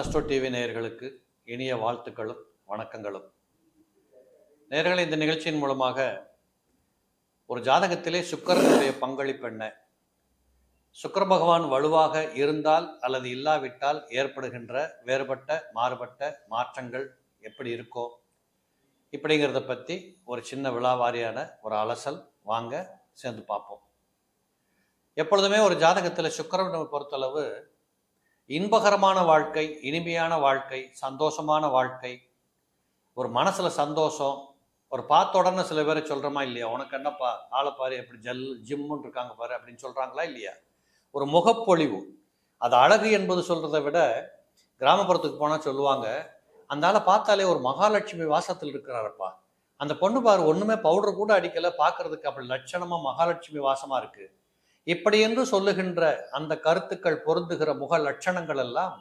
Astro TV நேயர்களுக்கு இனிய வாழ்த்துக்களும் வணக்கங்களும். நேர்களை இந்த நிகழ்ச்சியின் மூலமாக ஒரு ஜாதகத்திலே சுக்கரனுடைய பங்களிப்பு என்ன? சுக்கர பகவான் வலுவாக இருந்தால் அல்லது இல்லாவிட்டால் ஏற்படுகின்ற வேறுபட்ட மாறுபட்ட மாற்றங்கள் எப்படி இருக்கோ இப்படிங்கிறத பற்றி ஒரு சின்ன விழாவாரியான ஒரு அலசல் வாங்க சேர்ந்து பார்ப்போம். எப்பொழுதுமே ஒரு ஜாதகத்தில் சுக்கரனை பொறுத்தளவு இன்பகரமான வாழ்க்கை இனிமையான வாழ்க்கை சந்தோஷமான வாழ்க்கை. ஒரு மனசில் சந்தோஷம் ஒரு பார்த்த உடனே சில பேரை சொல்கிறோமா இல்லையா? உனக்கு என்னப்பா ஆளை பாரு எப்படி ஜல் ஜிம்முன்னு இருக்காங்க பாரு அப்படின்னு சொல்கிறாங்களா இல்லையா? ஒரு முகப்பொழிவு. அது அழகு என்பது சொல்கிறத விட கிராமப்புறத்துக்கு போனால் சொல்லுவாங்க அந்த ஆளை பார்த்தாலே ஒரு மகாலட்சுமி வாசத்தில் இருக்கிறாரப்பா. அந்த பொண்ணு பாரு ஒன்றுமே பவுடர் கூட அடிக்கலை பார்க்கறதுக்கு அப்படி லட்சணமாக மகாலட்சுமி வாசமாக இருக்குது இப்படி என்று சொல்லுகின்ற அந்த கருத்துக்கள் பொருந்துகிற முக லட்சணங்கள் எல்லாம்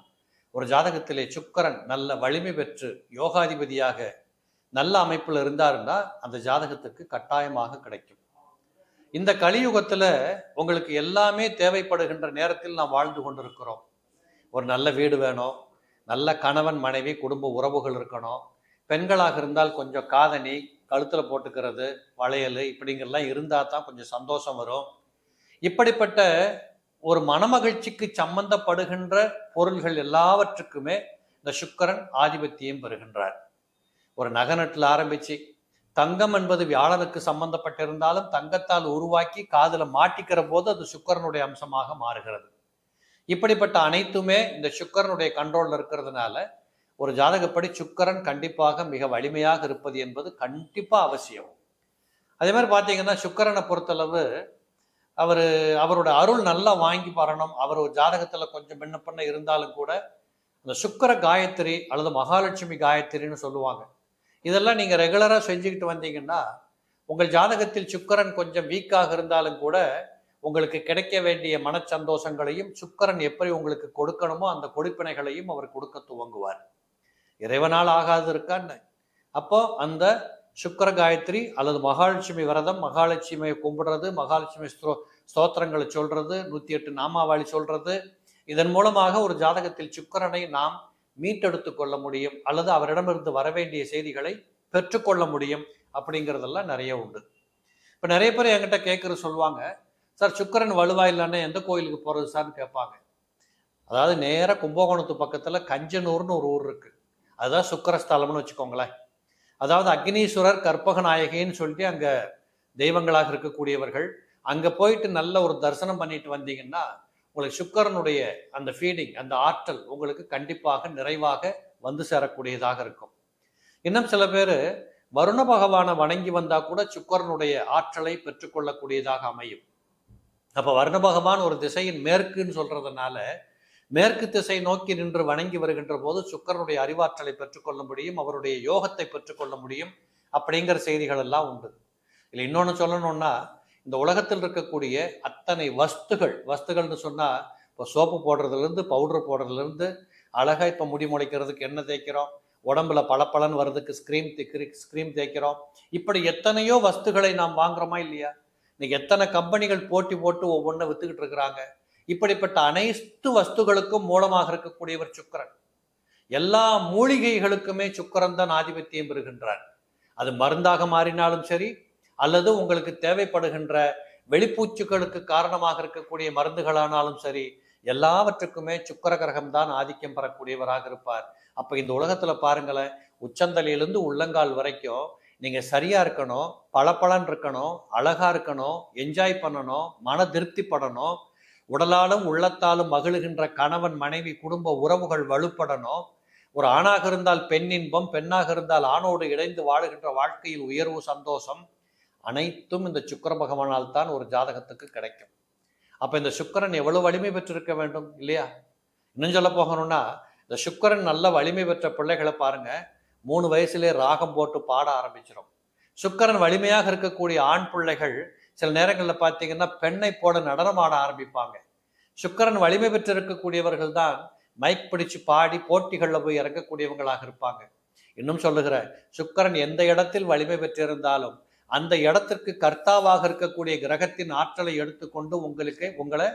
ஒரு ஜாதகத்திலே சுக்கரன் நல்ல வலிமை பெற்று யோகாதிபதியாக நல்ல அமைப்பில் இருந்தாருன்னா அந்த ஜாதகத்துக்கு கட்டாயமாக கிடைக்கும். இந்த கலியுகத்துல உங்களுக்கு எல்லாமே தேவைப்படுகின்ற நேரத்தில் நாம் வாழ்ந்து கொண்டிருக்கிறோம். ஒரு நல்ல வீடு வேணும் நல்ல கணவன் மனைவி குடும்ப உறவுகள் இருக்கணும். பெண்களாக இருந்தால் கொஞ்சம் காதணி கழுத்தில் போட்டுக்கிறது வளையல் இப்படிங்கிறலாம் இருந்தால் தான் கொஞ்சம் சந்தோஷம் வரும். இப்படிப்பட்ட ஒரு மனமகிழ்ச்சிக்கு சம்பந்தப்படுகின்ற பொருள்கள் எல்லாவற்றுக்குமே இந்த சுக்கரன் ஆதிபத்தியம் பெறுகின்றார். ஒரு நகநட்டில் ஆரம்பிச்சு தங்கம் என்பது வியாழனுக்கு சம்பந்தப்பட்டிருந்தாலும் தங்கத்தால் உருவாக்கி காதில் மாட்டிக்கிற போது அது சுக்கரனுடைய அம்சமாக மாறுகிறது. இப்படிப்பட்ட அனைத்துமே இந்த சுக்கரனுடைய கண்ட்ரோல்ல இருக்கிறதுனால ஒரு ஜாதகப்படி சுக்கரன் கண்டிப்பாக மிக வலிமையாக இருப்பது என்பது கண்டிப்பா அவசியம். அதே மாதிரி பார்த்தீங்கன்னா சுக்கரனை பொறுத்தளவு அவர் அவரோட அருள் நல்லா வாங்கி வரணும் அவர் ஒரு ஜாதகத்தில் கொஞ்சம் முன்ன பண்ண இருந்தாலும் கூட அந்த சுக்கர காயத்ரி அல்லது மகாலட்சுமி காயத்ரின்னு சொல்லுவாங்க. இதெல்லாம் நீங்கள் ரெகுலராக செஞ்சுக்கிட்டு வந்தீங்கன்னா உங்கள் ஜாதகத்தில் சுக்கரன் கொஞ்சம் வீக்காக இருந்தாலும் கூட உங்களுக்கு கிடைக்க வேண்டிய மனச்சந்தோஷங்களையும் சுக்கரன் எப்படி உங்களுக்கு கொடுக்கணுமோ அந்த கொடுப்பினைகளையும் அவர் கொடுக்க துவங்குவார். இறைவனால் ஆகாது இருக்கான்னு. அப்போ அந்த சுக்கர காயத்ரி அல்லது மகாலட்சுமி விரதம் மகாலட்சுமியை கும்பிடுறது மகாலட்சுமி ஸ்தோ ஸ்தோத்திரங்களை சொல்றது நூத்தி எட்டு நாமாவாளி சொல்றது. இதன் மூலமாக ஒரு ஜாதகத்தில் சுக்கரனை நாம் மீட்டெடுத்து கொள்ள முடியும் அல்லது அவரிடமிருந்து வரவேண்டிய செய்திகளை பெற்றுக்கொள்ள முடியும் அப்படிங்கிறதெல்லாம் நிறைய உண்டு. இப்போ நிறைய பேர் என்கிட்ட கேட்குறது சொல்லுவாங்க சார் சுக்கரன் வலுவா இல்லைன்னா எந்த கோயிலுக்கு போகிறது சார்னு கேட்பாங்க. அதாவது நேராக கும்பகோணத்து பக்கத்தில் கஞ்சனூர்னு ஒரு ஊர் இருக்குது அதுதான் சுக்கரஸ்தலம்னு வச்சுக்கோங்களேன். அதாவது அக்னீஸ்வரர் கற்பக நாயகின்னு சொல்லிட்டு அங்கே தெய்வங்களாக இருக்கக்கூடியவர்கள் அங்கே போயிட்டு நல்ல ஒரு தரிசனம் பண்ணிட்டு வந்தீங்கன்னா உங்களுக்கு சுக்கரனுடைய அந்த ஃபீடிங் அந்த ஆற்றல் உங்களுக்கு கண்டிப்பாக நிறைவாக வந்து சேரக்கூடியதாக இருக்கும். இன்னும் சில பேர் வருண பகவானை வணங்கி வந்தால் கூட சுக்கரனுடைய ஆற்றலை பெற்றுக்கொள்ளக்கூடியதாக அமையும். அப்போ வருண பகவான் ஒரு திசையின் மேற்குன்னு சொல்கிறதுனால மேற்கு திசை நோக்கி நின்று வணங்கி வருகின்ற போது சுக்கரனுடைய அறிவாற்றலை பெற்றுக்கொள்ள முடியும் அவருடைய யோகத்தை பெற்றுக்கொள்ள முடியும் அப்படிங்கிற செய்திகள் எல்லாம் உண்டு. இல்லை இன்னொன்று சொல்லணும்னா இந்த உலகத்தில் இருக்கக்கூடிய அத்தனை வஸ்துகள் வஸ்துகள்னு சொன்னால் இப்போ சோப்பு போடுறதுலேருந்து பவுடர் போடுறதுலேருந்து அழகாக இப்போ முடி முளைக்கிறதுக்கு என்ன தேய்க்கிறோம் உடம்புல பளபளன்னு வர்றதுக்கு ஸ்க்ரீம் ஸ்க்ரீம் தேய்க்கிறோம். இப்படி எத்தனையோ வஸ்துகளை நாம் வாங்குறோமா இல்லையா? இன்னைக்கு எத்தனை கம்பெனிகள் போட்டி போட்டு ஒவ்வொன்றும் வித்துக்கிட்டு இருக்கிறாங்க. இப்படிப்பட்ட அனைத்து வஸ்துகளுக்கும் மூலமாக இருக்கக்கூடியவர் சுக்கரன். எல்லா மூலிகைகளுக்குமே சுக்கரன் தான் ஆதிபத்தியம் பெறுகின்றார். அது மருந்தாக மாறினாலும் சரி அல்லது உங்களுக்கு தேவைப்படுகின்ற வெளிப்பூச்சுக்களுக்கு காரணமாக இருக்கக்கூடிய மருந்துகளானாலும் சரி எல்லாவற்றுக்குமே சுக்கர கிரகம் தான் ஆதிக்கம் பெறக்கூடியவராக இருப்பார். அப்ப இந்த உலகத்துல பாருங்களேன் உச்சந்தலையிலிருந்து உள்ளங்கால் வரைக்கும் நீங்க சரியா இருக்கணும் பளபளன் இருக்கணும் அழகா இருக்கணும் என்ஜாய் பண்ணணும் மன திருப்திப்படணும் உடலாலும் உள்ளத்தாலும் மகிழுகின்ற கணவன் மனைவி குடும்ப உறவுகள் வலுப்படணும். ஒரு ஆணாக இருந்தால் பெண் இன்பம் பெண்ணாக இருந்தால் ஆணோடு இணைந்து வாழுகின்ற வாழ்க்கையில் உயர்வு சந்தோஷம் அனைத்தும் இந்த சுக்கர பகவானால் தான் ஒரு ஜாதகத்துக்கு கிடைக்கும். அப்போ இந்த சுக்கரன் எவ்வளோ வலிமை பெற்றிருக்க வேண்டும்? இல்லையா? இன்னும் சொல்ல போகணும்னா இந்த சுக்கரன் நல்ல வலிமை பெற்ற பிள்ளைகளை பாருங்க. மூணு வயசுலேயே ராகம் போட்டு பாட ஆரம்பிச்சிடும் சுக்கரன் வலிமையாக இருக்கக்கூடிய ஆண் பிள்ளைகள் சில நேரங்களில் பார்த்தீங்கன்னா பெண்ணை போட நடனம் ஆட ஆரம்பிப்பாங்க. சுக்கரன் வலிமை பெற்றிருக்கக்கூடியவர்கள் தான் மைக் பிடிச்சு பாடி போட்டிகளில் போய் இறங்கக்கூடியவங்களாக இருப்பாங்க. இன்னும் சொல்லுகிற சுக்கரன் எந்த இடத்தில் வலிமை பெற்றிருந்தாலும் அந்த இடத்திற்கு கர்த்தாவாக இருக்கக்கூடிய கிரகத்தின் ஆற்றலை எடுத்துக்கொண்டு உங்களுக்கு உங்களை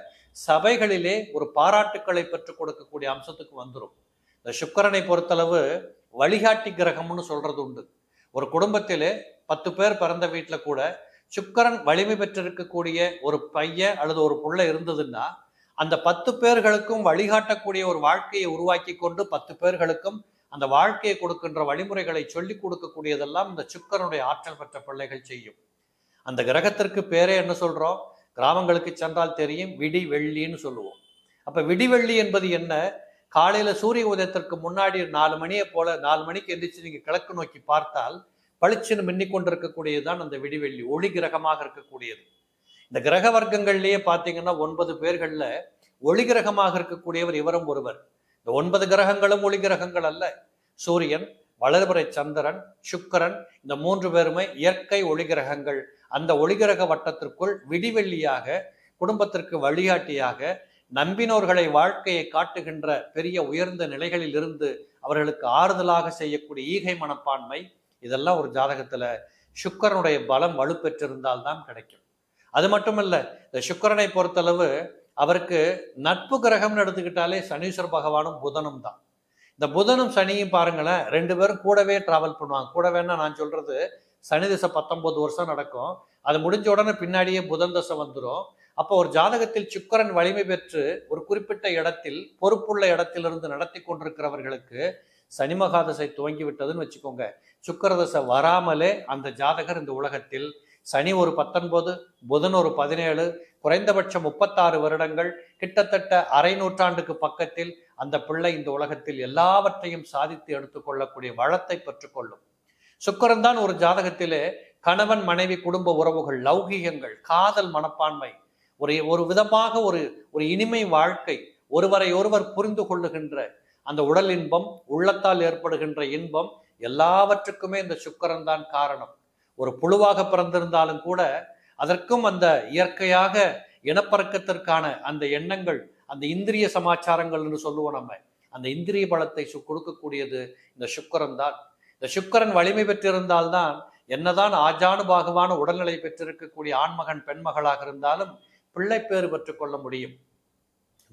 சபைகளிலே ஒரு பாராட்டுக்களை பெற்றுக் கொடுக்கக்கூடிய அம்சத்துக்கு வந்துடும் இந்த சுக்கரனை பொறுத்தளவு வழிகாட்டி கிரகம்னு சொல்றது உண்டு. ஒரு குடும்பத்திலே பத்து பேர் பிறந்த வீட்டில் கூட சுக்கரன் வலிமை பெற்றிருக்கக்கூடிய ஒரு பையன் அல்லது ஒரு புள்ள இருந்ததுன்னா அந்த பத்து பேர்களுக்கும் வழிகாட்டக்கூடிய ஒரு வாழ்க்கையை உருவாக்கி கொண்டு பத்து பேர்களுக்கும் அந்த வாழ்க்கையை கொடுக்கின்ற வழிமுறைகளை சொல்லிக் கொடுக்கக்கூடியதெல்லாம் இந்த சுக்கரனுடைய ஆற்றல் பெற்ற பிள்ளைகள் செய்யும். அந்த கிரகத்திற்கு பேரே என்ன சொல்றோம்? கிராமங்களுக்கு சென்றால் தெரியும் விடி வெள்ளின்னு சொல்லுவோம். அப்ப விடிவெள்ளி என்பது என்ன? காலையில சூரிய உதயத்திற்கு முன்னாடி நாலு மணியை போல நாலு மணிக்கு எந்திரிச்சு நீங்க கிழக்கு நோக்கி பார்த்தால் பளிச்சுன்னு மின்னிக் கொண்டிருக்கக்கூடியதுதான் அந்த விடிவெள்ளி ஒளி கிரகமாக இருக்கக்கூடியது. இந்த கிரக வர்க்கங்கள்லயே பாத்தீங்கன்னா ஒன்பது பேர்கள்ல ஒளி கிரகமாக இருக்கக்கூடியவர் இவரும் ஒருவர். இந்த ஒன்பது கிரகங்களும் ஒளி கிரகங்கள் அல்ல. சூரியன் வளர்பிறை சந்திரன் சுக்கரன் இந்த மூன்று பேருமே இயற்கை ஒளி கிரகங்கள். அந்த ஒளிகிரக வட்டத்திற்குள் விடிவெள்ளியாக குடும்பத்திற்கு வழிகாட்டியாக நம்பினோர்களை வாழ்க்கையை காட்டுகின்ற பெரிய உயர்ந்த நிலைகளில் இருந்து அவர்களுக்கு ஆறுதலாக செய்யக்கூடிய ஈகை மனப்பான்மை இதெல்லாம் ஒரு ஜாதகத்துல சுக்கரனுடைய பலம் வலுப்பெற்றிருந்தால் தான் கிடைக்கும். அது மட்டுமல்ல இந்த சுக்கரனை பொறுத்தளவு அவருக்கு நட்பு கிரகம்னு எடுத்துக்கிட்டாலே சனீஸ்வர பகவானும் புதனும் தான். இந்த புதனும் சனியும் பாருங்களேன் ரெண்டு பேரும் கூடவே டிராவல் பண்ணுவாங்க. கூடவேன்னா நான் சொல்றது சனி திசை பத்தொன்பது வருஷம் நடக்கும். அது முடிஞ்ச உடனே பின்னாடியே புதன் தசை வந்துடும் அப்போ ஒரு ஜாதகத்தில் சுக்கரன் வலிமை பெற்று ஒரு குறிப்பிட்ட இடத்தில் பொறுப்புள்ள இடத்திலிருந்து நடத்தி கொண்டிருக்கிறவர்களுக்கு சனி மகாதசை துவங்கி விட்டதுன்னு வச்சுக்கோங்க. சுக்கரதசை வராமலே அந்த ஜாதகர் இந்த உலகத்தில் சனி ஒரு பத்தொன்பது புதன் ஒரு பதினேழு குறைந்தபட்சம் முப்பத்தாறு வருடங்கள் கிட்டத்தட்ட அரை நூற்றாண்டுக்கு பக்கத்தில் அந்த பிள்ளை இந்த உலகத்தில் எல்லாவற்றையும் சாதித்து எடுத்துக்கொள்ளக்கூடிய வளத்தை பெற்றுக்கொள்ளும் சுக்கரன் தான் ஒரு ஜாதகத்திலே கணவன் மனைவி குடும்ப உறவுகள் லௌகீகங்கள் காதல் மனப்பான்மை ஒரு ஒரு விதமாக ஒரு ஒரு இனிமை வாழ்க்கை ஒருவரை ஒருவர் புரிந்து கொள்ளுகின்ற அந்த உடல் இன்பம் உள்ளத்தால் ஏற்படுகின்ற இன்பம் எல்லாவற்றுக்குமே இந்த சுக்கரன் தான் காரணம். ஒரு புழுவாக பிறந்திருந்தாலும் கூட அதற்கும் அந்த இயற்கையாக இனப்பறக்கத்திற்கான அந்த எண்ணங்கள் அந்த இந்திரிய சமாச்சாரங்கள் என்று சொல்லுவோம் நம்ம. அந்த இந்திரிய பலத்தை சு- கொடுக்கக்கூடியது இந்த சுக்கரன் தான். இந்த சுக்கரன் வலிமை பெற்றிருந்தால்தான் என்னதான் ஆஜானு ஆஜானுபாகுவான உடல்நிலை பெற்றிருக்கக்கூடிய ஆண்மகன் பெண்மகளாக இருந்தாலும் பிள்ளை பேறு பெற்றுக்கொள்ள முடியும்.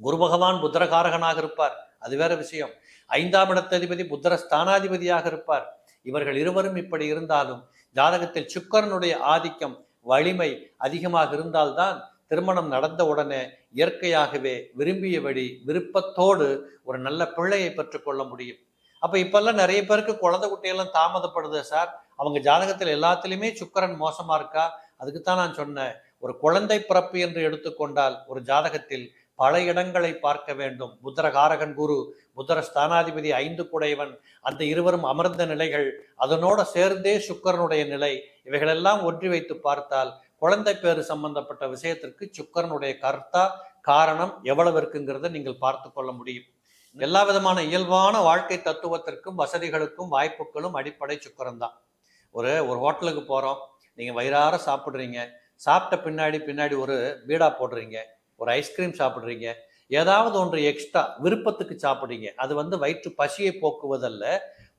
குரு பகவான் புத்திரகாரகனாக இருப்பார். அது வேற விஷயம். ஐந்தாம் இடத்ததிபதி புத்திர ஸ்தானாதிபதியாக இருப்பார். இவர்கள் இருவரும் இப்படி இருந்தாலும் ஜாதகத்தில் சுக்கரனுடைய ஆதிக்கம் வலிமை அதிகமாக இருந்தால்தான் திருமணம் நடந்த உடனே இயற்கையாகவே விரும்பியபடி விருப்பத்தோடு ஒரு நல்ல பிள்ளையை பெற்றுக்கொள்ள முடியும். அப்போ இப்பெல்லாம் நிறைய பேருக்கு குழந்தை குட்டியெல்லாம் தாமதப்படுது சார். அவங்க ஜாதகத்தில் எல்லாத்துலேயுமே சுக்கரன் மோசமாக இருக்கா? அதுக்கு தான் நான் சொன்னேன். ஒரு குழந்தை பிறப்பு என்று எடுத்துக்கொண்டால் ஒரு ஜாதகத்தில் பல இடங்களை பார்க்க வேண்டும். புத்திரகாரகன் குரு புத்திர ஸ்தானாதிபதி ஐந்து குடையவன் அந்த இருவரும் அமர்ந்த நிலைகள் அதனோட சேர்ந்தே சுக்கரனுடைய நிலை இவைகளெல்லாம் ஒன்றி வைத்து பார்த்தால் குழந்தை பேறு சம்பந்தப்பட்ட விஷயத்திற்கு சுக்கரனுடைய கர்த்தா காரணம் எவ்வளவு இருக்குங்கிறத நீங்கள் பார்த்து கொள்ள முடியும். எல்லா விதமான இயல்பான வாழ்க்கை தத்துவத்திற்கும் வசதிகளுக்கும் வாய்ப்புகளும் அடிப்படை சுக்கரம் தான். ஒரு ஒரு ஹோட்டலுக்கு போகிறோம் நீங்கள் வயிறார சாப்பிட்றீங்க சாப்பிட்ட பின்னாடி பின்னாடி ஒரு பீடா போடுறீங்க ஒரு ஐஸ்கிரீம் சாப்பிட்றீங்க. ஏதாவது ஒன்று எக்ஸ்ட்ரா விருப்பத்துக்கு சாப்பிடுறீங்க. அது வந்து வயிற்று பசியை போக்குவதல்ல.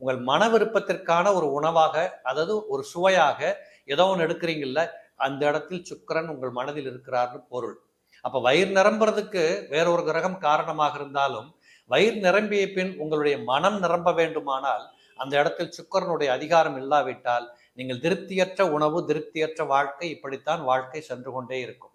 உங்கள் மன விருப்பத்திற்கான ஒரு உணவாக அதாவது ஒரு சுவையாக ஏதோ ஒன்று எடுக்கிறீங்கல்ல அந்த இடத்தில் சுக்கிரன் உங்கள் மனதில் இருக்கிறார்னு பொருள். அப்போ வயிறு நிரம்புறதுக்கு வேறொரு கிரகம் காரணமாக இருந்தாலும் வயிறு நிரம்பிய பின் உங்களுடைய மனம் நிரம்ப வேண்டுமானால் அந்த இடத்தில் சுக்கிரனுடைய அதிகாரம் இல்லாவிட்டால் நீங்கள் திருப்தியற்ற உணவு திருப்தியற்ற வாழ்க்கை இப்படித்தான் வாழ்க்கை சென்று கொண்டே இருக்கும்.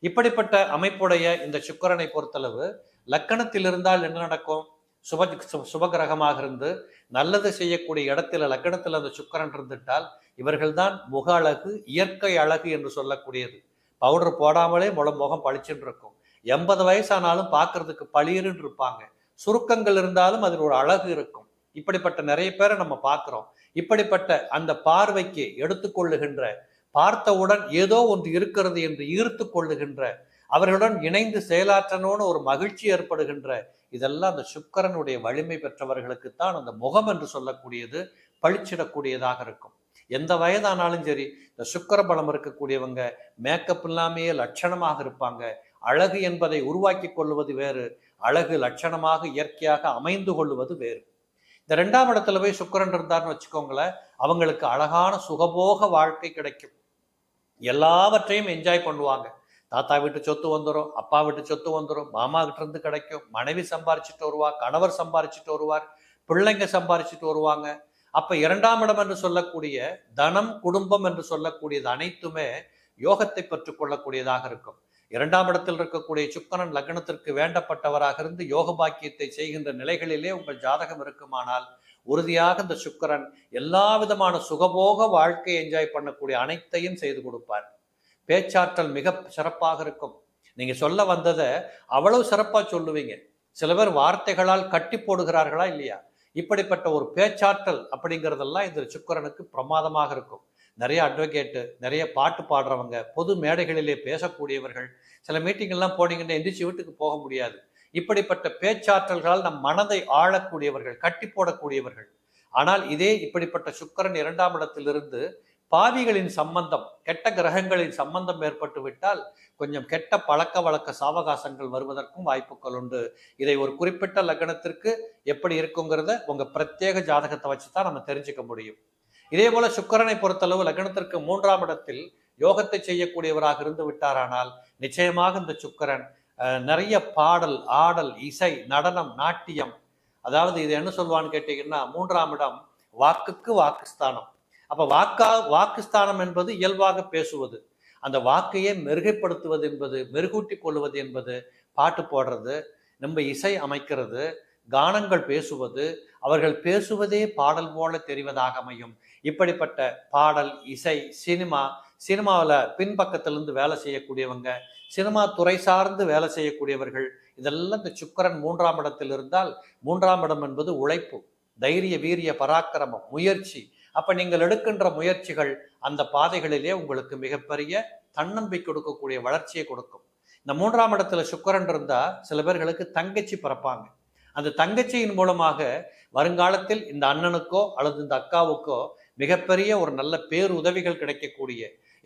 இப்படிப்பட்ட அமைப்புடைய இந்த சுக்கரனை பொறுத்தளவு லக்கணத்தில் இருந்தால் என்ன நடக்கும்? சுப சு- சுபகிரகமாக இருந்து நல்லது செய்யக்கூடிய இடத்துல லக்கணத்தில் அந்த சுக்கரன் இருந்துட்டால் இவர்கள்தான் முக அழகு இயற்கை அழகு என்று சொல்லக்கூடியது. பவுடர் போடாமலே முள முகம் பளிச்சுன்னு இருக்கும். எண்பது வயசானாலும் பார்க்கறதுக்கு பளிருன்னு இருப்பாங்க. சுருக்கங்கள் இருந்தாலும் அதில் ஒரு அழகு இருக்கும். இப்படிப்பட்ட நிறைய பேரை நம்ம பார்க்குறோம் இப்படிப்பட்ட அந்த பார்வைக்கு எடுத்துக்கொள்ளுகின்ற பார்த்தவுடன் ஏதோ ஒன்று இருக்கிறது என்று ஈர்த்து கொள்ளுகின்ற அவர்களுடன் இணைந்து செயலாற்றணும்னு ஒரு மகிழ்ச்சி ஏற்படுகின்ற இதெல்லாம் அந்த சுக்கிரனுடைய வலிமை பெற்றவர்களுக்குத்தான் அந்த முகம் என்று சொல்லக்கூடியது பளிச்சிடக்கூடியதாக இருக்கும். எந்த வயதானாலும் சரி இந்த சுக்கிர பலம் இருக்கக்கூடியவங்க மேக்கப் இல்லாமையே லட்சணமாக இருப்பாங்க. அழகு என்பதை உருவாக்கி கொள்வது வேறு அழகு லட்சணமாக இயற்கையாக அமைந்து கொள்வது வேறு. இந்த ரெண்டாம் இடத்துல போய் சுக்கிரன் இருந்தார்னு வச்சுக்கோங்களேன் அவங்களுக்கு அழகான சுகபோக வாழ்க்கை கிடைக்கும். எல்லாவற்றையும் என்ஜாய் பண்ணுவாங்க. தாத்தா வீட்டு சொத்து வந்துடும் அப்பா வீட்டு சொத்து வந்துடும் மாமா கிட்ட இருந்து கிடைக்கும் மனைவி சம்பாரிச்சிட்டு வருவா கணவர் சம்பாரிச்சிட்டு வருவார் பிள்ளைங்க சம்பாரிச்சிட்டு வருவாங்க. அப்ப இரண்டாம் இடம் என்று சொல்லக்கூடிய தனம் குடும்பம் என்று சொல்லக்கூடியது அனைத்துமே யோகத்தை பெற்றுக் கொள்ளக்கூடியதாக இருக்கும். இரண்டாம் இடத்தில் இருக்கக்கூடிய சுக்கரன் லக்னத்திற்கு வேண்டப்பட்டவராக இருந்து யோக பாக்கியத்தை செய்கின்ற நிலைகளிலே உங்கள் ஜாதகம் இருக்குமானால் உறுதியாக இந்த சுக்கரன் எல்லா விதமான சுகபோக வாழ்க்கையை என்ஜாய் பண்ணக்கூடிய அனைத்தையும் செய்து கொடுப்பார். பேச்சாற்றல் மிக சிறப்பாக இருக்கும். நீங்க சொல்ல வந்ததை அவ்வளவு சிறப்பா சொல்லுவீங்க. சில பேர் வார்த்தைகளால் கட்டி போடுகிறார்களா இல்லையா? இப்படிப்பட்ட ஒரு பேச்சாற்றல் அப்படிங்கிறதெல்லாம் இந்த சுக்கரனுக்கு பிரமாதமாக இருக்கும். நிறைய அட்வொகேட்டு நிறைய பாட்டு பாடுறவங்க பொது மேடைகளிலே பேசக்கூடியவர்கள் சில மீட்டிங்கெல்லாம் போனீங்கன்னா எந்திரிச்சு வீட்டுக்கு போக முடியாது. இப்படிப்பட்ட பேச்சாற்றல்களால் நம் மனதை ஆளக்கூடியவர்கள் கட்டி போடக்கூடியவர்கள். ஆனால் இதே இப்படிப்பட்ட சுக்கரன் இரண்டாம் இடத்திலிருந்து பாவிகளின் சம்பந்தம் கெட்ட கிரகங்களின் சம்பந்தம் ஏற்பட்டு விட்டால் கொஞ்சம் கெட்ட பழக்க வழக்க சாவகாசங்கள் வருவதற்கும் வாய்ப்புகள் உண்டு. இதை ஒரு குறிப்பிட்ட லக்னத்திற்கு எப்படி இருக்குங்கிறத உங்க பிரத்யேக ஜாதகத்தை வச்சு தான் நம்ம தெரிஞ்சுக்க முடியும். இதே போல சுக்கரனை பொறுத்தளவு லக்னத்திற்கு மூன்றாம் இடத்தில் யோகத்தை செய்யக்கூடியவராக இருந்து விட்டாரானால் நிச்சயமாக இந்த சுக்கரன் நிறைய பாடல் ஆடல் இசை நடனம் நாட்டியம். அதாவது இது என்ன சொல்லுவான்னு கேட்டீங்கன்னா மூன்றாம் இடம் வாக்குக்கு வாக்குஸ்தானம். அப்போ வாக்கா வாக்குஸ்தானம் என்பது இயல்பாக பேசுவது. அந்த வாக்கையே மெருகைப்படுத்துவது என்பது மெருகூட்டி கொள்வது என்பது பாட்டு போடுறது நம்ம இசை அமைக்கிறது கானங்கள் பேசுவது அவர்கள் பேசுவதே பாடல் போல தெரிவதாக அமையும். இப்படிப்பட்ட பாடல் இசை சினிமா சினிமாவில் பின்பக்கத்திலிருந்து வேலை செய்யக்கூடியவங்க சினிமா துறை சார்ந்து வேலை செய்யக்கூடியவர்கள் இதெல்லாம் இந்த சுக்கரன் மூன்றாம் இடத்தில் இருந்தால் மூன்றாம் இடம் என்பது உழைப்பு தைரிய வீரிய பராக்கிரமம் முயற்சி. அப்ப நீங்கள் எடுக்கின்ற முயற்சிகள் அந்த பாதைகளிலே உங்களுக்கு மிகப்பெரிய தன்னம்பிக்கை கொடுக்கக்கூடிய வளர்ச்சியை கொடுக்கும். இந்த மூன்றாம் இடத்துல சுக்கரன் இருந்தா சில பேர்களுக்கு தங்கச்சி பிறப்பாங்க. அந்த தங்கச்சியின் மூலமாக வருங்காலத்தில் இந்த அண்ணனுக்கோ அல்லது இந்த அக்காவுக்கோ மிகப்பெரிய ஒரு நல்ல பேருதவிகள் கிடைக்கக்கூடிய.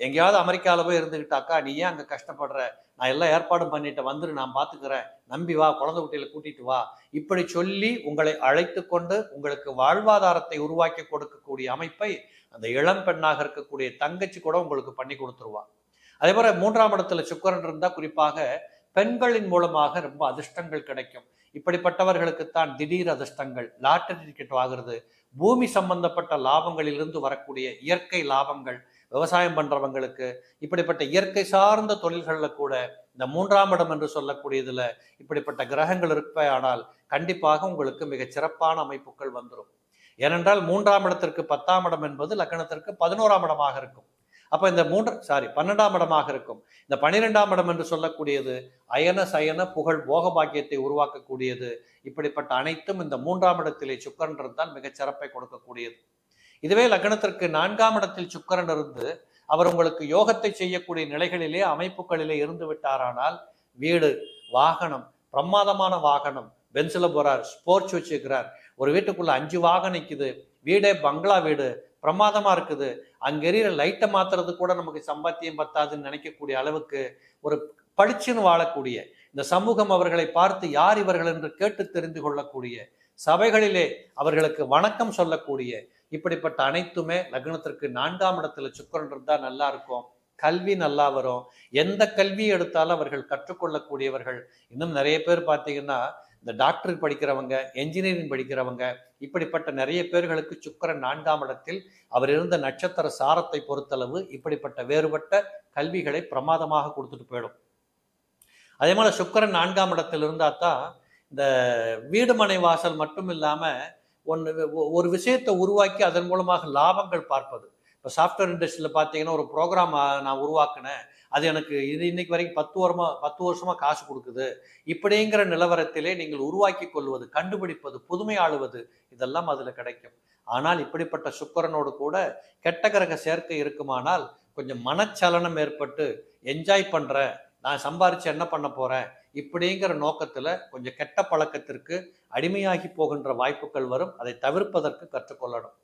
எங்கேயாவது அமெரிக்காவில் போய் இருந்துக்கிட்டாக்கா நீ ஏன் அங்கே கஷ்டப்படுற? நான் எல்லாம் ஏற்பாடும் பண்ணிட்டு வந்துரு நான் பார்த்துக்கிறேன் நம்பி வா குழந்தை குட்டியில கூட்டிட்டு வா. இப்படி சொல்லி உங்களை அழைத்து கொண்டு உங்களுக்கு வாழ்வாதாரத்தை உருவாக்கி கொடுக்கக்கூடிய அமைப்பை அந்த இளம் பெண்ணாக இருக்கக்கூடிய தங்கச்சி கூட உங்களுக்கு பண்ணி கொடுத்துருவா. அதே போல மூன்றாம் இடத்துல சுக்கரன் இருந்தா குறிப்பாக பெண்களின் மூலமாக ரொம்ப அதிர்ஷ்டங்கள் கிடைக்கும். இப்படிப்பட்டவர்களுக்குத்தான் திடீர் அதிர்ஷ்டங்கள் லாட்டரி டிக்கெட் வாங்குறது பூமி சம்பந்தப்பட்ட லாபங்களிலிருந்து வரக்கூடிய இயற்கை லாபங்கள் விவசாயம் பண்றவங்களுக்கு இப்படிப்பட்ட இயற்கை சார்ந்த தொழில்களில் கூட இந்த மூன்றாம் இடம் என்று சொல்லக்கூடியதுல இப்படிப்பட்ட கிரகங்கள் இருப்பேயானால் கண்டிப்பாக உங்களுக்கு மிக சிறப்பான அமைப்புகள் வந்துடும் ஏனென்றால் மூன்றாம் இடத்திற்கு பத்தாம் இடம் என்பது லக்னத்திற்கு பதினோராம் இடமாக இருக்கும். அப்ப இந்த மூன்று சாரி பன்னெண்டாம் இடமாக இருக்கும். இந்த பன்னிரெண்டாம் இடம் என்று சொல்லக்கூடியது அயன சயன புகழ் போக பாக்கியத்தை உருவாக்கக்கூடியது. இப்படிப்பட்ட அனைத்தும் இந்த மூன்றாம் இடத்திலே சுக்கரன் இருந்தால் மிகச் சிறப்பை கொடுக்கக்கூடியது. இதுவே லக்னத்திற்கு நான்காம் இடத்தில் சுக்கரன் இருந்து அவர் உங்களுக்கு யோகத்தை செய்யக்கூடிய நிலைகளிலே அமைப்புகளிலே இருந்து விட்டாரானால் வீடு வாகனம் பிரமாதமான வாகனம் பென்சில் போறார் ஸ்போர்ட்ஸ் வச்சுக்கிறார் ஒரு வீட்டுக்குள்ள அஞ்சு வாகனம் நிக்குது. வீடே பங்களா வீடு. பிரமாதமாக இருக்குது. அங்கே எறிகிற லைட்டை மாத்துறது கூட நமக்கு சம்பாத்தியம் பத்தாதுன்னு நினைக்கக்கூடிய அளவுக்கு ஒரு படிச்சுன்னு வாழக்கூடிய இந்த சமூகம் அவர்களை பார்த்து யார் இவர்கள் என்று கேட்டு தெரிந்து கொள்ளக்கூடிய சபைகளிலே அவர்களுக்கு வணக்கம் சொல்லக்கூடிய இப்படிப்பட்ட அனைத்துமே லக்னத்திற்கு நான்காம் இடத்துல சுக்கரன் இருந்தா நல்லா இருக்கும். கல்வி நல்லா வரும். எந்த கல்வி எடுத்தாலும் அவர்கள் கற்றுக்கொள்ளக்கூடியவர்கள். இன்னும் நிறைய பேர் பார்த்தீங்கன்னா இந்த டாக்டருக்கு படிக்கிறவங்க என்ஜினியரிங் படிக்கிறவங்க இப்படிப்பட்ட நிறைய பேர்களுக்கு சுக்கரன் நான்காம் இடத்தில் அவர் இருந்த நட்சத்திர சாரத்தை பொறுத்தளவு இப்படிப்பட்ட வேறுபட்ட கல்விகளை பிரமாதமாக கொடுத்துட்டு போயிடும். அதே மாதிரி சுக்கரன் நான்காம் இடத்தில் இருந்தா தான் இந்த வீடு மனை வாசல் மட்டும் இல்லாமல் ஒன்று ஒரு விஷயத்தை உருவாக்கி அதன் மூலமாக லாபங்கள் பார்ப்பது. இப்போ சாஃப்ட்வேர் இண்டஸ்ட்ரியில் பார்த்தீங்கன்னா ஒரு ப்ரோக்ராம் நான் உருவாக்கினேன். அது எனக்கு இது இன்னைக்கு வரைக்கும் பத்து வருமா பத்து வருஷமாக காசு கொடுக்குது. இப்படிங்கிற நிலவரத்திலே நீங்கள் உருவாக்கி கொள்வது கண்டுபிடிப்பது புதுமை ஆளுவது இதெல்லாம் அதில் கிடைக்கும். ஆனால் இப்படிப்பட்ட சுக்கரனோடு கூட கெட்ட கிரக சேர்க்கை இருக்குமானால் கொஞ்சம் மனச்சலனம் ஏற்பட்டு என்ஜாய் பண்ணுறேன் நான் சம்பாரித்து என்ன பண்ண போகிறேன் இப்படிங்கிற நோக்கத்தில் கொஞ்சம் கெட்ட பழக்கத்திற்கு அடிமையாகி போகின்ற வாய்ப்புகள் வரும். அதை தவிர்ப்பதற்கு கற்றுக்கொள்ளணும்.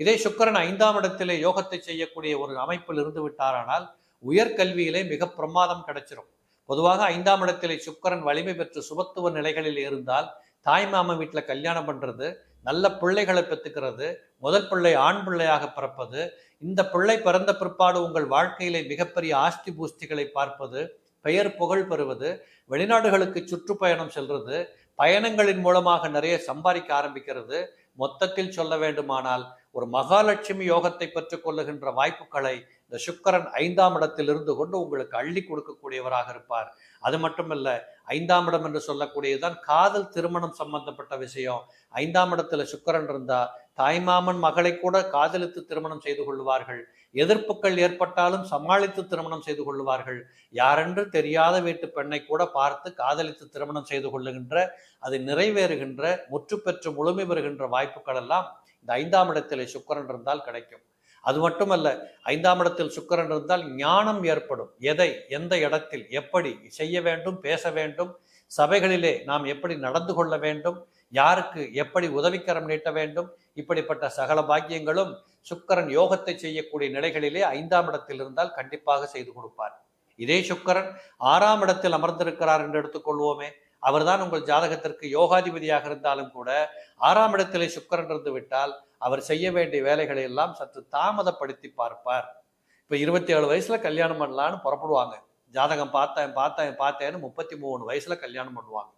இதே சுக்கரன் ஐந்தாம் இடத்திலே யோகத்தை செய்யக்கூடிய ஒரு அமைப்பில் இருந்து விட்டாரானால் உயர்கல்வியிலே மிக பிரமாதம் கிடைச்சிரும். பொதுவாக ஐந்தாம் இடத்திலே சுக்கரன் வலிமை பெற்று சுபத்துவ நிலைகளில் இருந்தால் தாய் மாமன் வீட்டில் கல்யாணம் பண்ணுறது நல்ல பிள்ளைகளை பெற்றுக்கிறது முதல் பிள்ளை ஆண் பிள்ளையாக பிறப்பது இந்த பிள்ளை பிறந்த பிற்பாடு உங்கள் வாழ்க்கையிலே மிகப்பெரிய ஆஸ்தி பூஸ்திகளை பார்ப்பது பெயர் புகழ் பெறுவது வெளிநாடுகளுக்கு சுற்றுப்பயணம் செல்வது பயணங்களின் மூலமாக நிறைய சம்பாதிக்க ஆரம்பிக்கிறது மொத்தத்தில் சொல்ல வேண்டுமானால் ஒரு மகாலட்சுமி யோகத்தை பெற்றுக் கொள்ளுகின்ற வாய்ப்புகளை இந்த சுக்கரன் ஐந்தாம் இடத்தில் இருந்து கொண்டு உங்களுக்கு அள்ளி கொடுக்கக்கூடியவராக இருப்பார். அது மட்டுமல்ல ஐந்தாம் இடம் என்று சொல்லக்கூடியதுதான் காதல் திருமணம் சம்பந்தப்பட்ட விஷயம். ஐந்தாம் இடத்துல சுக்கரன் இருந்தா தாய்மாமன் மகளை கூட காதலித்து திருமணம் செய்து கொள்வார்கள். எதிர்ப்புகள் ஏற்பட்டாலும் சமாளித்து திருமணம் செய்து கொள்வார்கள். யாரென்று தெரியாத வீட்டு பெண்ணை கூட பார்த்து காதலித்து திருமணம் செய்து கொள்ளுகின்ற அது நிறைவேறுகின்ற முற்று பெற்று முழுமை பெறுகின்ற வாய்ப்புகள் எல்லாம் இந்த ஐந்தாம் இடத்திலே சுக்கரன் இருந்தால் கிடைக்கும். அது மட்டுமல்ல ஐந்தாம் இடத்தில் சுக்கரன் இருந்தால் ஞானம் ஏற்படும். எதை? எந்த இடத்தில்? எப்படி? செய்ய வேண்டும் பேச வேண்டும். சபைகளிலே நாம் எப்படி நடந்து கொள்ள வேண்டும்? யாருக்கு எப்படி உதவிக்கரம் நீட்ட வேண்டும்? இப்படிப்பட்ட சகல பாக்கியங்களும் சுக்கரன் யோகத்தை செய்யக்கூடிய நிலைகளிலே ஐந்தாம் இடத்தில் இருந்தால் கண்டிப்பாக செய்து கொடுப்பார். இதே சுக்கரன் ஆறாம் இடத்தில் அமர்ந்திருக்கிறார் என்று எடுத்துக்கொள்வோமே. அவர்தான் உங்கள் ஜாதகத்திற்கு யோகாதிபதியாக இருந்தாலும் கூட ஆறாம் இடத்திலே சுக்கரன் இருந்து விட்டால் அவர் செய்ய வேண்டிய வேலைகளை எல்லாம் சற்று தாமதப்படுத்தி பார்ப்பார். இப்போ இருபத்தி ஏழு வயசுல கல்யாணம் பண்ணலான்னு புறப்படுவாங்க. ஜாதகம் பார்த்தேன் பார்த்தேன் பார்த்தேன்னு முப்பத்தி மூணு வயசுல கல்யாணம் பண்ணுவாங்க.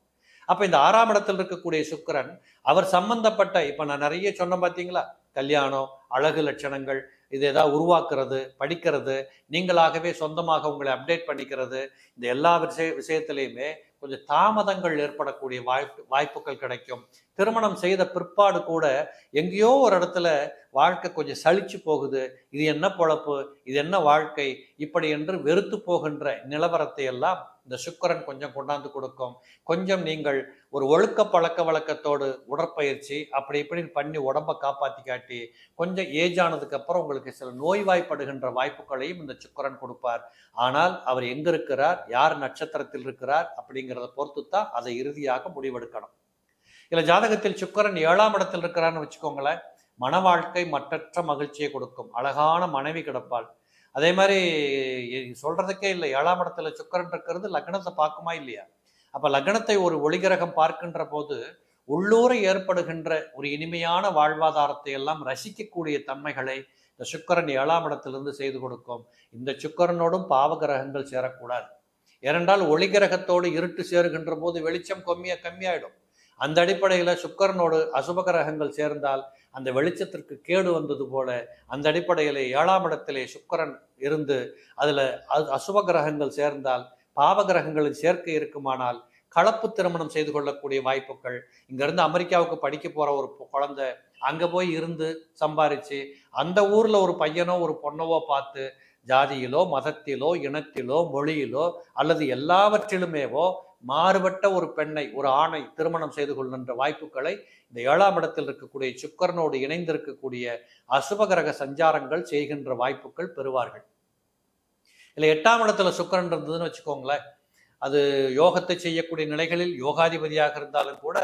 அப்போ இந்த ஆறாம் இடத்தில் இருக்கக்கூடிய சுக்கரன் அவர் சம்பந்தப்பட்ட இப்போ நான் நிறைய சொன்னேன் பார்த்தீங்களா கல்யாணம் அழகு லட்சணங்கள் இது ஏதாவது உருவாக்குறது படிக்கிறது நீங்களாகவே சொந்தமாக உங்களை அப்டேட் பண்ணிக்கிறது இந்த எல்லா விஷய விஷயத்திலையுமே கொஞ்சம் தாமதங்கள் ஏற்படக்கூடிய வாய்ப்பு வாய்ப்புகள் கிடைக்கும். திருமணம் செய்த பிற்பாடு கூட எங்கேயோ ஒரு இடத்துல வாழ்க்கை கொஞ்சம் சலிச்சு போகுது. இது என்ன பொழப்பு? இது என்ன வாழ்க்கை? இப்படி என்று வெறுத்து போகின்ற நிலவரத்தை எல்லாம் இந்த சுக்கரன் கொஞ்சம் கொண்டாந்து கொடுக்கும். கொஞ்சம் நீங்கள் ஒரு ஒழுக்க பழக்க வழக்கத்தோடு உடற்பயிற்சி அப்படி இப்படின்னு பண்ணி உடம்ப காப்பாத்தி காட்டி கொஞ்சம் ஏஜ் ஆனதுக்கு அப்புறம் உங்களுக்கு சில நோய்வாய்ப்படுகின்ற வாய்ப்புகளையும் இந்த சுக்கரன் கொடுப்பார். ஆனால் அவர் எங்க இருக்கிறார் யார் நட்சத்திரத்தில் இருக்கிறார் அப்படிங்கிறத பொறுத்து தான் அதை இறுதியாக முடிவெடுக்கணும். இல்ல ஜாதகத்தில் சுக்கரன் ஏழாம் இடத்தில் இருக்கிறான்னு வச்சுக்கோங்களேன் மன வாழ்க்கை மற்றற்ற மகிழ்ச்சியை கொடுக்கும். அழகான மனைவி கிடப்பாள். அதே மாதிரி சொல்றதுக்கே இல்லை. ஏழாம் இடத்துல சுக்கரன் இருக்கிறது லக்னத்தை பார்க்குமா இல்லையா? அப்ப லக்னத்தை ஒரு ஒளிகிரகம் பார்க்கின்ற போது உள்ளூர ஏற்படுகின்ற ஒரு இனிமையான வாழ்வாதாரத்தை எல்லாம் ரசிக்கக்கூடிய தன்மைகளை இந்த சுக்கரன் ஏழாம் இடத்திலிருந்து செய்து கொடுக்கும். இந்த சுக்கரனோடும் பாவ கிரகங்கள் சேரக்கூடாது. ஏனென்றால் ஒளி கிரகத்தோடு இருட்டு சேருகின்ற போது வெளிச்சம் கம்மியாக கம்மியாயிடும். அந்த அடிப்படையில் சுக்கரனோடு அசுப கிரகங்கள் சேர்ந்தால் அந்த வெளிச்சத்திற்கு கேடு வந்தது போல அந்த அடிப்படையிலே ஏழாம் இடத்திலே சுக்கிரன் இருந்து அதில் அ- அசுப கிரகங்கள் சேர்ந்தால் பாவ கிரகங்களின் சேர்க்கை இருக்குமானால் கலப்பு திருமணம் செய்து கொள்ளக்கூடிய வாய்ப்புகள். இங்கேருந்து அமெரிக்காவுக்கு படிக்க போகிற ஒரு குழந்தை அங்கே போய் இருந்து சம்பாரித்து அந்த ஊரில் ஒரு பையனோ ஒரு பொண்ணவோ பார்த்து ஜாதியிலோ மதத்திலோ இனத்திலோ மொழியிலோ அல்லது எல்லாவற்றிலுமேவோ மாறுபட்ட ஒரு பெண்ணை ஒரு ஆணை திருமணம் செய்து கொள்கின்ற வாய்ப்புகளை இந்த ஏழாம் இடத்தில் இருக்கக்கூடிய சுக்கரனோடு இணைந்திருக்கக்கூடிய அசுபகிரக சஞ்சாரங்கள் செய்கின்ற வாய்ப்புகள் பெறுவார்கள். இல்லை எட்டாம் இடத்துல சுக்கரன் இருந்ததுன்னு வச்சுக்கோங்களேன். அது யோகத்தை செய்யக்கூடிய நிலைகளில் யோகாதிபதியாக இருந்தாலும் கூட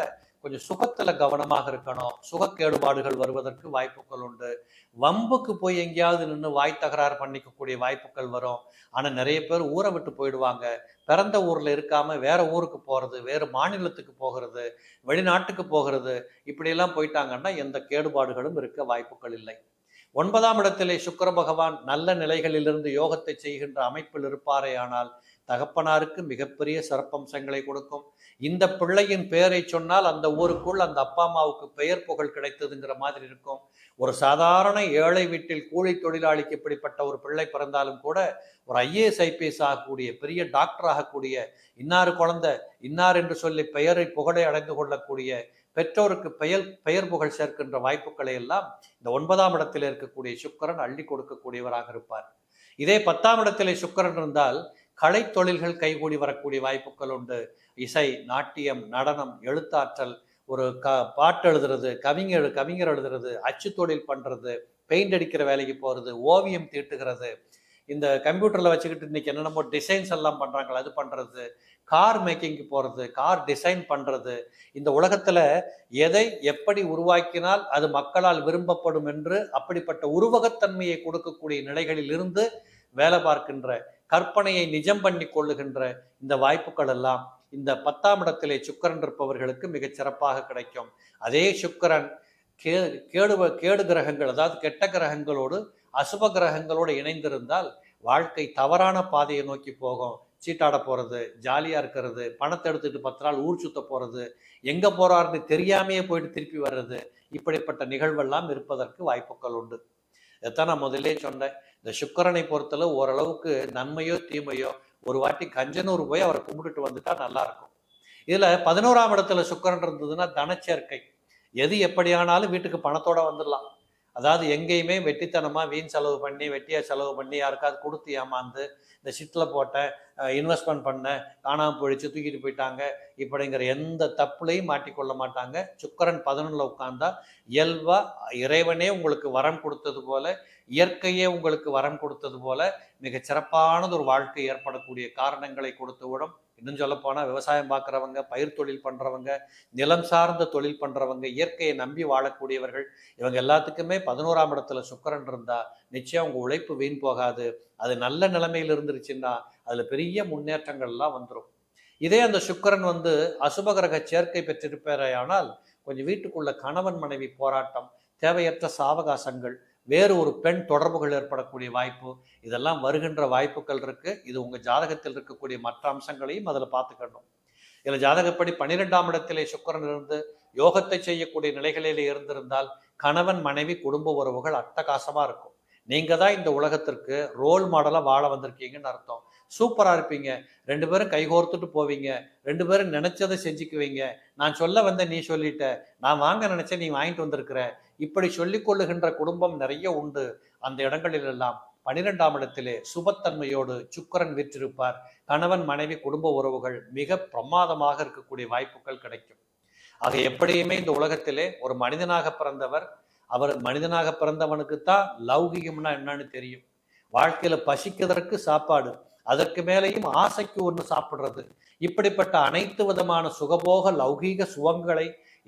கொஞ்சம் சுகத்துல கவனமாக இருக்கணும். சுகக்கேடுபாடுகள் வருவதற்கு வாய்ப்புகள் உண்டு. வம்புக்கு போய் எங்கேயாவது நின்று வாய் தகராறு பண்ணிக்கக்கூடிய வாய்ப்புகள் வரும். ஆனா நிறைய பேர் ஊரை விட்டு போயிடுவாங்க. பிறந்த ஊர்ல இருக்காம வேற ஊருக்கு போறது வேறு மாநிலத்துக்கு போகிறது வெளிநாட்டுக்கு போகிறது இப்படியெல்லாம் போயிட்டாங்கன்னா எந்த கேடுபாடுகளும் இருக்க வாய்ப்புகள் இல்லை. ஒன்பதாம் இடத்திலே சுக்கர பகவான் நல்ல நிலைகளிலிருந்து யோகத்தை செய்கின்ற அமைப்பில் இருப்பாரே ஆனால் தகப்பனாருக்கு மிகப்பெரிய சிறப்பம்சங்களை கொடுக்கும். இந்த பிள்ளையின் பெயரை சொன்னால் அந்த ஊருக்குள் அந்த அப்பா அம்மாவுக்கு பெயர் புகழ் கிடைத்ததுங்கிற மாதிரி இருக்கும். ஒரு சாதாரண ஏழை வீட்டில் கூலி தொழிலாளிக்கு இப்படிப்பட்ட ஒரு பிள்ளை பிறந்தாலும் கூட ஒரு ஐஏஎஸ் ஐபிஎஸ் ஆகக்கூடிய பெரிய டாக்டர் ஆகக்கூடிய இன்னார் குழந்தை இன்னார் என்று சொல்லி பெயரை புகழை அடைந்து கொள்ளக்கூடிய பெற்றோருக்கு பெயர் பெயர் புகழ் சேர்க்கின்ற வாய்ப்புகளை எல்லாம் இந்த ஒன்பதாம் இடத்தில் இருக்கக்கூடிய சுக்கிரன் அள்ளி கொடுக்கக்கூடியவராக இருப்பார். இதே பத்தாம் இடத்திலே சுக்கரன் இருந்தால் கலை தொழில்கள் கைகூடி வரக்கூடிய வாய்ப்புகள் உண்டு. இசை நாட்டியம் நடனம் எழுத்தாற்றல் ஒரு க பாட்டு எழுதுறது கவிஞர் கவிஞர் எழுதுறது அச்சு தொழில் பண்ணுறது பெயிண்ட் அடிக்கிற வேலைக்கு போகிறது ஓவியம் தீட்டுகிறது. இந்த கம்ப்யூட்டரில் வச்சுக்கிட்டு இன்றைக்கி என்னென்னமோ டிசைன்ஸ் எல்லாம் பண்ணுறாங்களோ அது பண்ணுறது கார் மேக்கிங்க்கு போகிறது கார் டிசைன் பண்ணுறது இந்த உலகத்தில் எதை எப்படி உருவாக்கினால் அது மக்களால் விரும்பப்படும் என்று அப்படிப்பட்ட உருவகத்தன்மையை கொடுக்கக்கூடிய நிலைகளில் இருந்து வேலை பார்க்கின்ற கற்பனையை நிஜம் பண்ணி கொள்ளுகின்ற இந்த வாய்ப்புகள் எல்லாம் இந்த பத்தாம் இடத்திலே சுக்கரன் இருப்பவர்களுக்கு மிகச் சிறப்பாக கிடைக்கும். அதே சுக்கிரன் கே கேடு கேடு கிரகங்கள் அதாவது கெட்ட கிரகங்களோடு அசுப கிரகங்களோடு இணைந்திருந்தால் வாழ்க்கை தவறான பாதையை நோக்கி போகும். சீட்டாட போகிறது ஜாலியாக இருக்கிறது பணத்தை எடுத்துட்டு பத்து நாள் ஊர் சுத்த போகிறது எங்கே போகிறாருன்னு தெரியாமையே போயிட்டு திருப்பி வர்றது இப்படிப்பட்ட நிகழ்வெல்லாம் இருப்பதற்கு வாய்ப்புகள் உண்டு. இதைத்தான் நான் முதல்லே சொன்னேன். இந்த சுக்கரனை பொறுத்தளவு ஓரளவுக்கு நன்மையோ தீமையோ ஒரு வாட்டி கஞ்சனூர் போய் அவரை கும்பிட்டுட்டு வந்துட்டா நல்லா இருக்கும் இதுல பதினோராம் இடத்துல சுக்கரன் இருந்ததுன்னா தனச்சேர்க்கை. எது எப்படியானாலும் வீட்டுக்கு பணத்தோட வந்துடலாம். அதாவது எங்கேயுமே வெட்டித்தனமாக வீண் செலவு பண்ணி வெட்டியா செலவு பண்ணி யாருக்காவது கொடுத்து ஏமாந்து இந்த சிட்டில் போட்டேன் இன்வெஸ்ட்மெண்ட் பண்ணேன் காணாமல் போயிடுச்சு தூக்கிட்டு போயிட்டாங்க இப்படிங்கிற எந்த தப்புலையும் மாட்டிக்கொள்ள மாட்டாங்க. சுக்கரன் பதினொன்றில் உட்காந்தா இயல்பாக இறைவனே உங்களுக்கு வரம் கொடுத்தது போல இயற்கையே உங்களுக்கு வரம் கொடுத்தது போல மிக சிறப்பானது ஒரு வாழ்க்கை ஏற்படக்கூடிய காரணங்களை கொடுத்து விடும். இன்னும் சொல்ல விவசாயம் பார்க்குறவங்க பயிர் தொழில் பண்ணுறவங்க நிலம் சார்ந்த தொழில் பண்ணுறவங்க இயற்கையை நம்பி வாழக்கூடியவர்கள் இவங்க எல்லாத்துக்குமே பதினோராம் இடத்துல சுக்கரன் இருந்தால் நிச்சயம் உங்கள் உழைப்பு வீண் போகாது. அது நல்ல நிலைமையில் இருந்துருச்சுன்னா அதில் பெரிய முன்னேற்றங்கள்லாம் வந்துடும் இதே அந்த சுக்கிரன் வந்து அசுபகிரக சேர்க்கை பெற்றிருப்பாரையானால் கொஞ்சம் வீட்டுக்குள்ள கணவன் மனைவி போராட்டம் தேவையற்ற சாவகாசங்கள் வேறு ஒரு பெண் தொடர்புகள் ஏற்படக்கூடிய வாய்ப்பு இதெல்லாம் வருகின்ற வாய்ப்புகள் இருக்குது இது உங்கள் ஜாதகத்தில் இருக்கக்கூடிய மற்ற அம்சங்களையும் அதில் பார்த்துக்கணும். இதில் ஜாதகப்படி பன்னிரெண்டாம் இடத்திலே சுக்கரன் இருந்து யோகத்தை செய்யக்கூடிய நிலைகளிலே இருந்திருந்தால் கணவன் மனைவி குடும்ப உறவுகள் அட்டகாசமாக இருக்கும். நீங்கள் தான் இந்த உலகத்திற்கு ரோல் மாடலாக வாழ வந்திருக்கீங்கன்னு அர்த்தம். சூப்பராக இருப்பீங்க. ரெண்டு பேரும் கைகோர்த்துட்டு போவீங்க. ரெண்டு பேரும் நினைச்சதை செஞ்சுக்குவீங்க. நான் சொல்ல வந்த நீ சொல்லிட்ட நான் வாங்க நினச்ச நீ வாங்கிட்டு வந்திருக்கிற. இப்படி சொல்லிக்கொள்ளுகின்ற குடும்பம் நிறைய உண்டு. அந்த இடங்களில் எல்லாம் பனிரெண்டாம் இடத்திலே சுபத்தன்மையோடு சுக்கரன் விற்றிருப்பார். கணவன் மனைவி குடும்ப உறவுகள் மிக பிரமாதமாக இருக்கக்கூடிய வாய்ப்புகள் கிடைக்கும். ஆக எப்படியுமே இந்த உலகத்திலே ஒரு மனிதனாக பிறந்தவர் அவர் மனிதனாக பிறந்தவனுக்கு தான் லௌகிகம்னா என்னன்னு தெரியும். வாழ்க்கையில பசிக்கிறதற்கு சாப்பாடு அதற்கு மேலேயும் ஆசைக்கு ஒன்று சாப்பிட்றது. இப்படிப்பட்ட அனைத்து விதமான சுகபோக லௌகீக சுகங்களை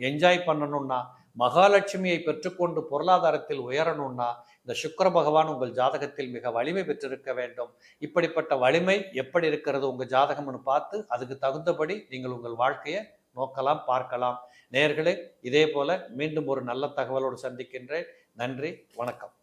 என்ஜாய் பண்ணணும்னா மகாலட்சுமியை பெற்றுக்கொண்டு பொருளாதாரத்தில் உயரணும்னா இந்த சுக்கர பகவான் உங்கள் ஜாதகத்தில் மிக வலிமை பெற்றிருக்க வேண்டும். இப்படிப்பட்ட வலிமை எப்படி இருக்கிறது உங்கள் ஜாதகம்னு பார்த்து அதுக்கு தகுந்தபடி நீங்கள் உங்கள் வாழ்க்கையை நோக்கலாம் பார்க்கலாம். நேர்களே இதே போல மீண்டும் ஒரு நல்ல தகவலோடு சந்திக்கின்றேன். நன்றி வணக்கம்.